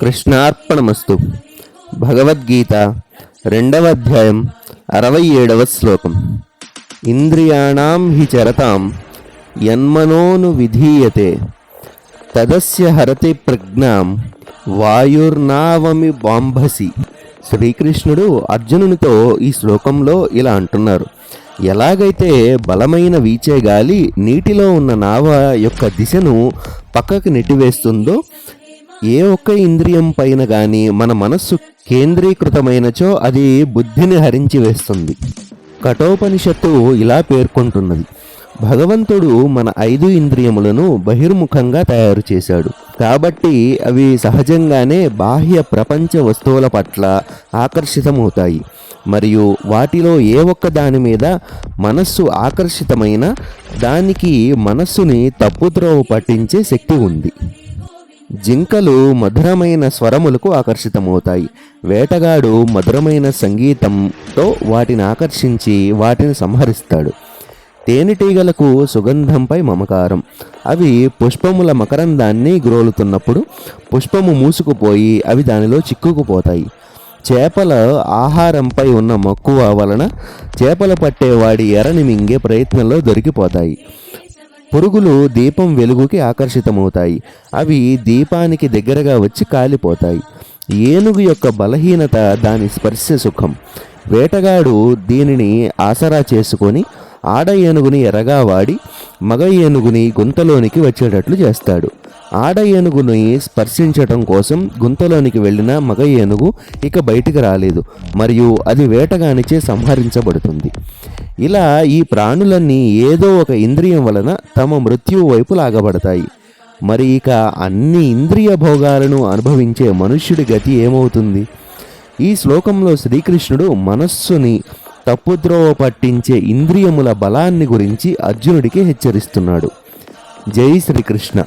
కృష్ణార్పణమస్తు. భగవద్గీత రెండవ అధ్యాయం అరవై ఏడవ శ్లోకం. ఇంద్రియాణం హి చరతాం యన్మనోను విధీయతే. తదస్య హరతి ప్రజ్ఞాం వాయుర్నావమి బాంభసి. శ్రీకృష్ణుడు అర్జునునితో ఈ శ్లోకంలో ఇలా అంటున్నారు. ఎలాగైతే బలమైన వీచే గాలి నీటిలో ఉన్న నావ యొక్క దిశను పక్కకు నెట్టివేస్తుందో ఏ ఒక్క ఇంద్రియం పైన గాని మన మనస్సు కేంద్రీకృతమైనచో అది బుద్ధిని హరించి వేస్తుంది. కఠోపనిషత్తు ఇలా పేర్కొంటున్నది. భగవంతుడు మన ఐదు ఇంద్రియములను బహిర్ముఖంగా తయారు చేశాడు. కాబట్టి అవి సహజంగానే బాహ్య ప్రపంచ వస్తువుల పట్ల ఆకర్షితమవుతాయి. మరియు వాటిలో ఏ ఒక్క దాని మీద మనస్సు ఆకర్షితమైన దానికి మనస్సుని తప్పుద్రోవ పట్టించే శక్తి ఉంది. జింకలు మధురమైన స్వరములకు ఆకర్షితమవుతాయి. వేటగాడు మధురమైన సంగీతంతో వాటిని ఆకర్షించి వాటిని సంహరిస్తాడు. తేనెటీగలకు సుగంధంపై మమకారం. అవి పుష్పముల మకరందాన్ని గ్రోలుతున్నప్పుడు పుష్పము మూసుకుపోయి అవి దానిలో చిక్కుకుపోతాయి. చేపల ఆహారంపై ఉన్న మక్కువ వలన చేపలు పట్టేవాడి ఎరని మింగే ప్రయత్నంలో దొరికిపోతాయి. పురుగులు దీపం వెలుగుకి ఆకర్షితమవుతాయి. అవి దీపానికి దగ్గరగా వచ్చి కాలిపోతాయి. ఏనుగు యొక్క బలహీనత దాని స్పర్శ సుఖం. వేటగాడు దీనిని ఆసరా చేసుకొని ఆడ ఏనుగుని ఎరగా వాడి మగ ఏనుగుని గుంతలోనికి వచ్చేటట్లు చేస్తాడు. ఆడ ఏనుగుని స్పర్శించటం కోసం గుంతలోనికి వెళ్ళిన మగ ఏనుగు ఇక బయటికి రాలేదు మరియు అది వేటగానిచే సంహరించబడుతుంది. ఇలా ఈ ప్రాణులన్నీ ఏదో ఒక ఇంద్రియం వలన తమ మృత్యువు వైపు లాగబడతాయి. మరి ఇక అన్ని ఇంద్రియ భోగాలను అనుభవించే మనుష్యుడి గతి ఏమవుతుంది? ఈ శ్లోకంలో శ్రీకృష్ణుడు మనస్సుని తప్పుద్రోవ పట్టించే ఇంద్రియముల బలాన్ని గురించి అర్జునుడికి హెచ్చరిస్తున్నాడు. జై శ్రీకృష్ణ.